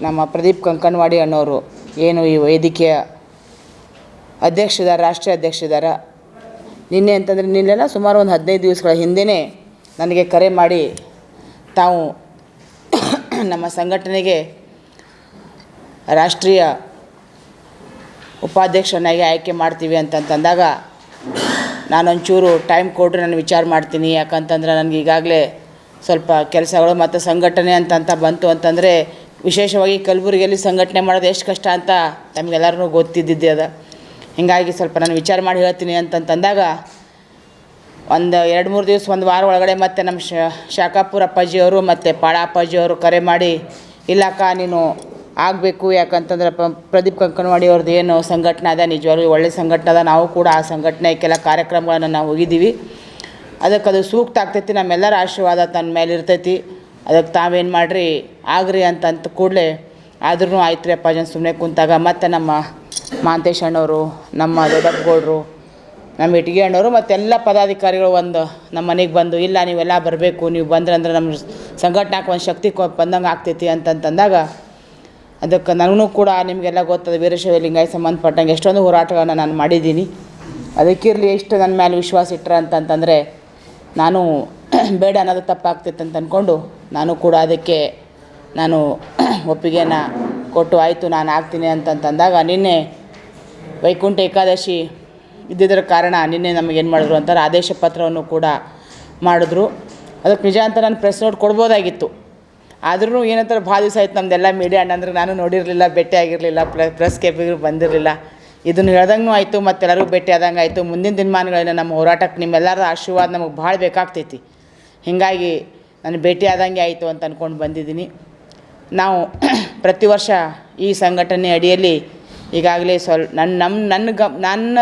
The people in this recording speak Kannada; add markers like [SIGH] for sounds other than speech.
ನಮ್ಮ ಪ್ರದೀಪ್ ಕಂಕಣವಾಡಿ ಅನ್ನೋರು ಏನು ಈ ವೇದಿಕೆಯ ಅಧ್ಯಕ್ಷದಾರ, ರಾಷ್ಟ್ರೀಯ ಅಧ್ಯಕ್ಷದಾರ. ನಿನ್ನೆ ಅಂತಂದರೆ ನಿನ್ನೆಲ್ಲ ಸುಮಾರು ಒಂದು ಹದಿನೈದು ದಿವಸಗಳ ಹಿಂದೆಯೇ ನನಗೆ ಕರೆ ಮಾಡಿ ತಾವು [COUGHS] ನಮ್ಮ ಸಂಘಟನೆಗೆ ರಾಷ್ಟ್ರೀಯ ಉಪಾಧ್ಯಕ್ಷನಾಗಿ ಆಯ್ಕೆ ಮಾಡ್ತೀವಿ ಅಂತಂತಂದಾಗ ನಾನೊಂಚೂರು ಟೈಮ್ ಕೊಟ್ಟರೆ ನಾನು ವಿಚಾರ ಮಾಡ್ತೀನಿ. ಯಾಕಂತಂದ್ರೆ ನನಗೆ ಈಗಾಗಲೇ ಸ್ವಲ್ಪ ಕೆಲಸಗಳು ಮತ್ತು ಸಂಘಟನೆ ಅಂತಂತ ಬಂತು ಅಂತಂದರೆ ವಿಶೇಷವಾಗಿ ಕಲಬುರಗಿಯಲ್ಲಿ ಸಂಘಟನೆ ಮಾಡೋದು ಎಷ್ಟು ಕಷ್ಟ ಅಂತ ತಮಗೆಲ್ಲರೂ ಗೊತ್ತಿದ್ದಿದ್ದೆ ಅದ. ಹೀಗಾಗಿ ಸ್ವಲ್ಪ ನಾನು ವಿಚಾರ ಮಾಡಿ ಹೇಳ್ತೀನಿ ಅಂತಂತಂದಾಗ, ಒಂದು ಎರಡು ಮೂರು ದಿವಸ ಒಂದು ವಾರ ಒಳಗಡೆ ಮತ್ತೆ ನಮ್ಮ ಶಾಖಾಪುರ ಅಪ್ಪಾಜಿಯವರು ಮತ್ತು ಪಾಳ ಅಪ್ಪಾಜಿಯವರು ಕರೆ ಮಾಡಿ ಇಲ್ಲಕ್ಕ ನೀನು ಆಗಬೇಕು ಯಾಕಂತಂದ್ರೆ ಪ, ಪ್ರದೀಪ್ ಕಂಕನವಾಡಿ ಅವ್ರದ್ದು ಏನು ಸಂಘಟನೆ ಅದ, ನಿಜವಾಗ್ಲೂ ಒಳ್ಳೆ ಸಂಘಟನೆ ಅದ, ನಾವು ಕೂಡ ಆ ಸಂಘಟನೆ ಕೆಲ ಕಾರ್ಯಕ್ರಮಗಳನ್ನು ನಾವು ಹೋಗಿದ್ದೀವಿ. ಅದಕ್ಕೆ ಅದು ಸೂಕ್ತ ಆಗ್ತೈತಿ, ನಮ್ಮೆಲ್ಲರ ಆಶೀರ್ವಾದ ತನ್ನ ಮೇಲೆ ಇರ್ತೈತಿ ಅದಕ್ಕೆ ತಾವೇನು ಮಾಡಿರಿ? ಆಗ್ರಿ ಅಂತಂತ ಕೂಡಲೇ ಆದ್ರೂ ಆಯ್ತು ರೀ ಅಪ್ಪಾಜನ್ ಸುಮ್ಮನೆ ಕುಂತಾಗ. ಮತ್ತು ನಮ್ಮ ಮಾಂತೇಶ್ ಅಣ್ಣವರು ನಮ್ಮ ದೊಡ್ಡಪ್ಪಗೌಡರು, ನಮ್ಮ ಇಟ್ಗಿ ಅಣ್ಣವರು ಮತ್ತೆಲ್ಲ ಪದಾಧಿಕಾರಿಗಳು ಒಂದು ನಮ್ಮ ಮನೆಗೆ ಬಂದು, ಇಲ್ಲ ನೀವೆಲ್ಲ ಬರಬೇಕು, ನೀವು ಬಂದ್ರೆ ಅಂದ್ರೆ ನಮ್ಮ ಸಂಘಟನೆಗೆ ಒಂದು ಶಕ್ತಿ ಕೊ ಬಂದಂಗೆ ಆಗ್ತೈತಿ ಅಂತಂತಂದಾಗ ಅದಕ್ಕೆ ನನಗೂ ಕೂಡ ನಿಮಗೆಲ್ಲ ಗೊತ್ತದ ವೀರಶೈವ ಲಿಂಗಾಯ ಸಂಬಂಧಪಟ್ಟಂಗೆ ಎಷ್ಟೊಂದು ಹೋರಾಟಗಳನ್ನು ನಾನು ಮಾಡಿದ್ದೀನಿ. ಅದಕ್ಕಿರಲಿ ಎಷ್ಟು ನನ್ನ ಮೇಲೆ ವಿಶ್ವಾಸ ಇಟ್ಟರೆ ಅಂತಂತಂದರೆ, ನಾನು [CLEARS THROAT] ಬೇಡ ಅನ್ನೋದು ತಪ್ಪಾಗ್ತಿತ್ತು ಅಂತ ಅಂದ್ಕೊಂಡು ನಾನು ಕೂಡ ಅದಕ್ಕೆ ನಾನು [CLEARS THROAT] ಒಪ್ಪಿಗೆನ ಕೊಟ್ಟು ಆಯಿತು, ನಾನು ಆಗ್ತೀನಿ ಅಂತಂತಂದಾಗ ನಿನ್ನೆ ವೈಕುಂಠ ಏಕಾದಶಿ ಇದ್ದಿದ್ದರ ಕಾರಣ ನಿನ್ನೆ ನಮಗೇನು ಮಾಡಿದ್ರು ಅಂತಾರೆ ಆದೇಶ ಪತ್ರವನ್ನು ಕೂಡ ಮಾಡಿದ್ರು. ಅದಕ್ಕೆ ನಿಜ ಅಂತ ನಾನು ಪ್ರೆಸ್ ನೋಟ್ ಕೊಡ್ಬೋದಾಗಿತ್ತು. ಆದ್ರೂ ಏನಂತಾರೆ ಭಾಳ ದಿವಸ ಆಯ್ತು ನಮ್ಮದೆಲ್ಲ ಮೀಡಿಯಾ ಅಣ್ಣಂದ್ರೆ, ನಾನು ನೋಡಿರಲಿಲ್ಲ, ಭೇಟಿ ಆಗಿರಲಿಲ್ಲ ಪ್ರೆಸ್ ಕೇಪಿಗೂ ಬಂದಿರಲಿಲ್ಲ. ಇದನ್ನು ಹೇಳ್ದಂಗೂ ಆಯಿತು, ಮತ್ತೆಲ್ಲರಿಗೂ ಭೇಟಿ ಆದಂಗೆ ಆಯಿತು ಮುಂದಿನ ದಿನಮಾನಗಳಲ್ಲಿ ನಮ್ಮ ಹೋರಾಟಕ್ಕೆ ನಿಮ್ಮೆಲ್ಲರ ಆಶೀರ್ವಾದ ನಮಗೆ ಭಾಳ ಬೇಕಾಗ್ತೈತಿ. ಹೀಗಾಗಿ ನಾನು ಭೇಟಿ ಆದಂಗೆ ಆಯಿತು ಅಂತ ಅಂದ್ಕೊಂಡು ಬಂದಿದ್ದೀನಿ. ನಾವು [CLEARS THROAT] ಪ್ರತಿ ವರ್ಷ ಈ ಸಂಘಟನೆ ಅಡಿಯಲ್ಲಿ ಈಗಾಗಲೇ ಸ್ವಲ್ಪ ನನ್ನ ನಮ್ಮ ನನ್ನ ಗ ನನ್ನ